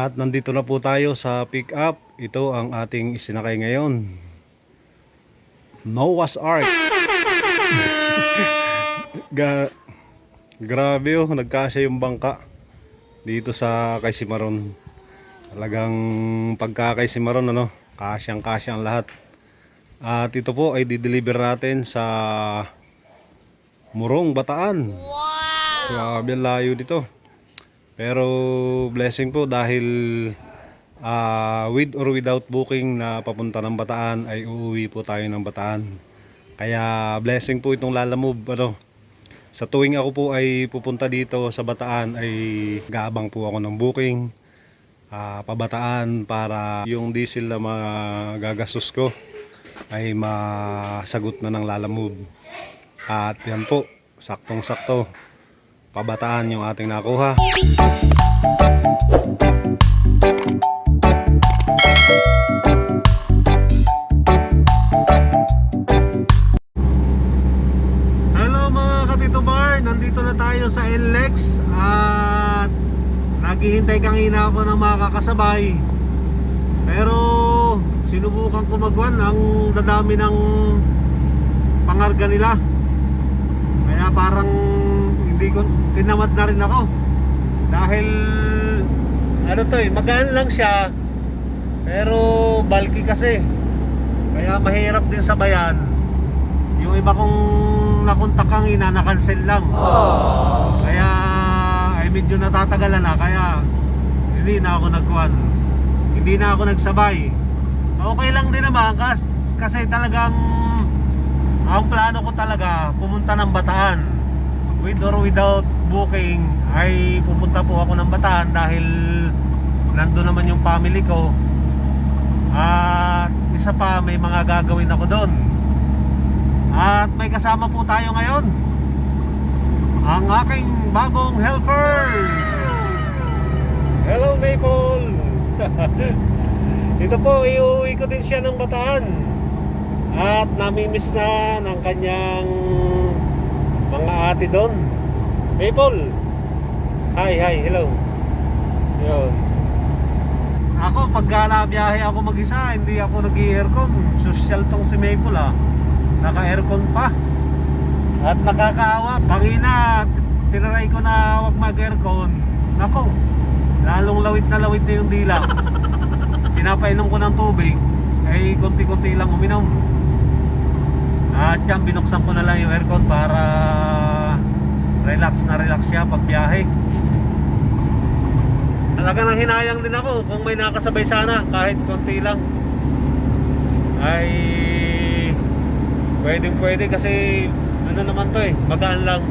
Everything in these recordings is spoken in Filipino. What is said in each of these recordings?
At nandito na po tayo sa pick up. Ito ang ating isinakay ngayon. Noah's Ark. Ga Grabe oh, nagkasya yung bangka dito sa Kaisimaron. Talagang pagka Kaisimaron ano, kasyang kasya ang lahat. At ito po ay di-deliver natin sa Murong, Bataan. Wow! Grabe layo dito. Pero blessing po dahil ah, with or without booking na papunta ng Bataan ay uuwi po tayo ng Bataan. Kaya blessing po itong Lala Move ano. Sa tuwing ako po ay pupunta dito sa Bataan ay gaabang po ako ng booking ah, pabataan para yung diesel na magagastos ko ay masagot na ng Lala Move. At yan po, saktong-sakto. Pabataan yung ating nakuha. Hello mga Katito Bar, nandito na tayo sa NLEX at naghihintay kanina ako ng mga kakasabay. Pero sinubukan ko magwan ang dadami ng pangarga nila. Kaya parang hindi ko tinamad na rin ako. Dahil ano to eh, magaan lang siya. Pero bulky kasi. Kaya mahirap din sabayan. Yung iba kong nakontak kanina na-cancel lang. Kaya ay medyo natatagalan na kaya hindi na ako nagkuhan. Hindi na ako nagsabay. Okay lang din naman kas, kasi talagang ang plano ko talaga pumunta ng Bataan. With or without booking ay pupunta po ako ng Bataan dahil nando naman yung family ko. At isa pa may mga gagawin ako doon. At may kasama po tayo ngayon. Ang aking bagong helper. Hello Maple. Ito po, iuwi ko din siya ng Bataan. At namimiss na ng kanyang mga ate doon. Maple. Hi, hi, hello. Yun. Ako, pag biyahe ako mag-isa, hindi ako nag-aircon. Social tong si Maple ah. Naka-aircon pa. At nakakaawa. Pangina, tinaray ko na wag mag-aircon. Nako, lalong lawit na lawit na yung dila. Pinapainom ko ng tubig, ay konti-konti lang uminom. At yan, binuksan ko na lang yung aircon para relax na relax siya pag biyahe. Talaga nang hinayang din ako kung may nakasabay sana kahit konti lang. Ay pwedeng pwede kasi ano naman to eh, magaan lang.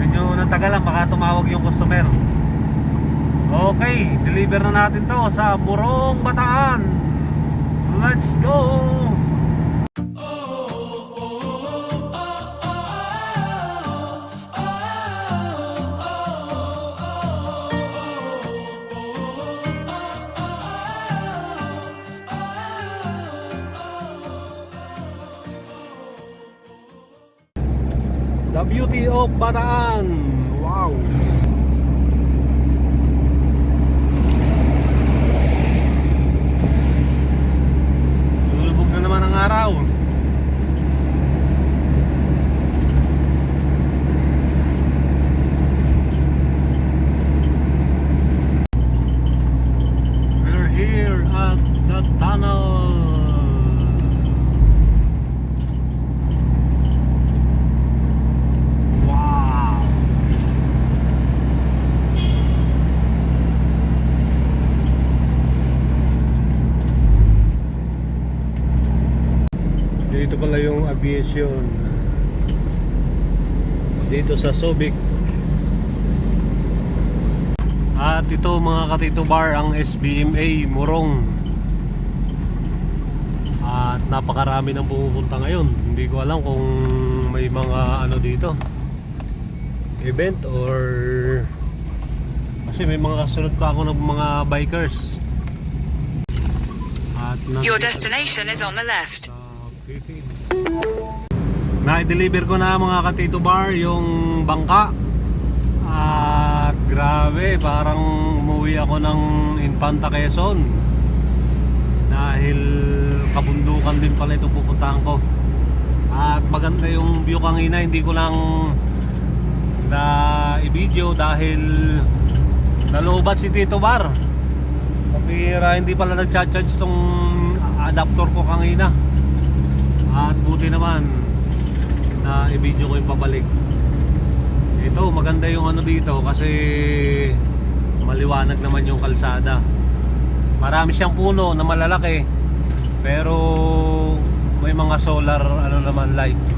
Medyo natagal lang baka tumawag yung customer. Okay, deliver na natin to sa Murong Bataan. Let's go! The beauty of Bataan. Wow. Lulubog na naman ang araw. We're here at the tunnel. Wow! Dito pala yung aviation. Dito sa Subic. At ito mga katito bar ang SBMA Murong. At napakarami nang pumupunta ngayon. Hindi ko alam kung may mga ano dito event or kasi may mga kasunod pa ako ng mga bikers. At Your destination is on the left. Na-deliver ko na mga katito bar yung bangka At grabe, parang umuwi ako ng Infanta Quezon. Dahil kabundukan din pala itong pupuntahan ko. At maganda yung view kanina, hindi ko lang na i-video dahil nalobat si Tito Bar. Kapira hindi pala nag-charge tong adapter ko kanina. At buti naman na i-video ko yung pabalik. Ito, maganda yung ano dito kasi maliwanag naman yung kalsada. Marami siyang puno na malalaki pero may mga solar ano naman lights.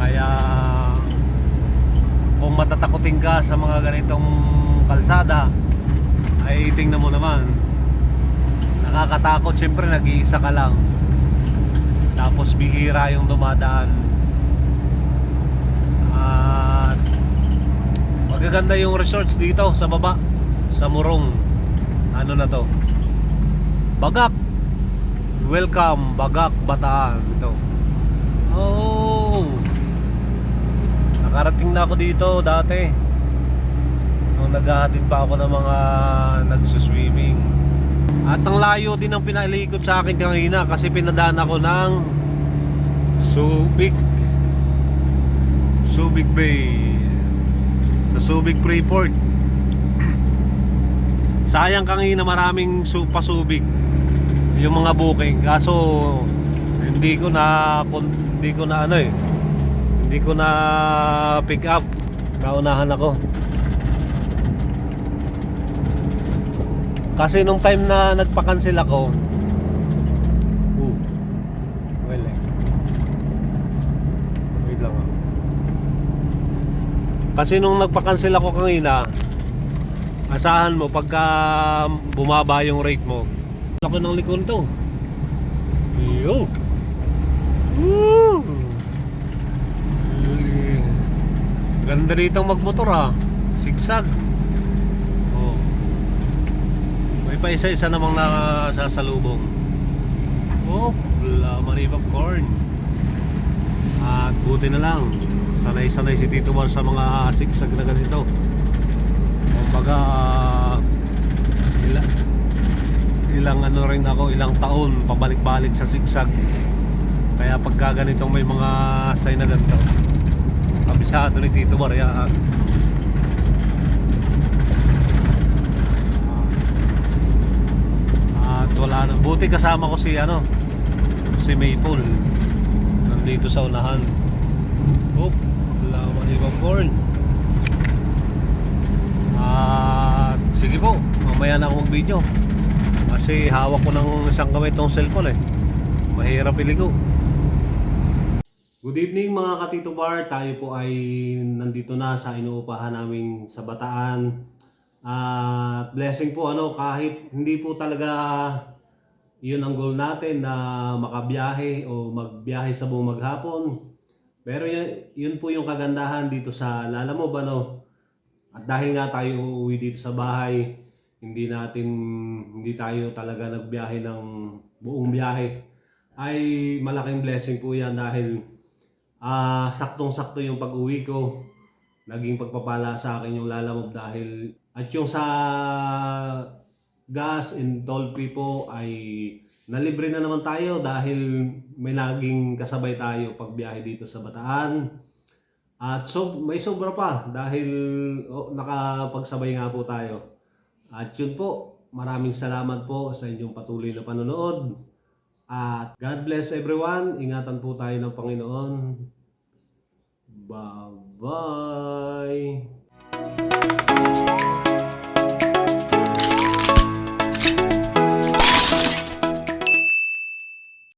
Kaya kung matatakotin ka sa mga ganitong kalsada ay tingnan mo naman nakakatakot syempre nag-iisa ka lang tapos bihira yung dumadaan. At magaganda yung resorts dito sa baba sa Murong. Ano na to? Bagak. Welcome Bagak Bataan. Ito. Oh. Nakarating na ako dito dati. Nung naghahatid pa ako ng mga nagsuswimming at ang layo din ang pinalikot sa akin kanina kasi pinadaan ako ng Subic. Subic Bay. Sa Subic Freeport. Sayang kanina maraming su pasubik yung mga booking. Kaso hindi ko na hindi ko na ano eh. Hindi ko na pick up. Kaunahan ako kasi nung time na nagpa-cancel ako uh, well eh wait lang ah kasi nung nagpa-cancel ako kanina asahan mo pagka bumaba yung rate mo ako ng likon to yo Woo! Ganda dito magmotor ha. Sigsag. Oh. May pa isa-isa namang nakasasalubong. Oh, wala mani popcorn. At buti na lang. Sanay-sanay si Tito Mar sa mga sigsag na ganito. Kumbaga ilang, ilang ano rin ako, ilang taon pabalik-balik sa sigsag. Kaya pagka ganitong may mga sign na ganito, kabisado ni Tito Maria. At wala na. Buti kasama ko si ano, si Maple. Nandito sa unahan. Oh, wala man ibang corn. At sige po, mamaya na akong video. Kasi hawak ko ng isang kamay tong cellphone eh. Mahirap iligo. Good evening mga Katito Bar. Tayo po ay nandito na sa inuupahan namin sa Bataan. At blessing po ano kahit hindi po talaga yun ang goal natin na makabiyahe o magbiyahe sa buong maghapon. Pero yun, yun po yung kagandahan dito sa Lalamob ano. At dahil nga tayo uuwi dito sa bahay, hindi natin hindi tayo talaga nagbiyahe ng buong biyahe ay malaking blessing po yan dahil ah saktong-sakto yung pag-uwi ko. Naging pagpapala sa akin yung lalamob dahil at yung sa gas and toll fee po ay nalibre na naman tayo dahil may naging kasabay tayo pag biyahe dito sa Bataan. At so, may sobra pa dahil oh, nakapagsabay nga po tayo. At yun po, maraming salamat po sa inyong patuloy na panonood. At God bless everyone. Ingatan po tayo ng Panginoon. Bye-bye.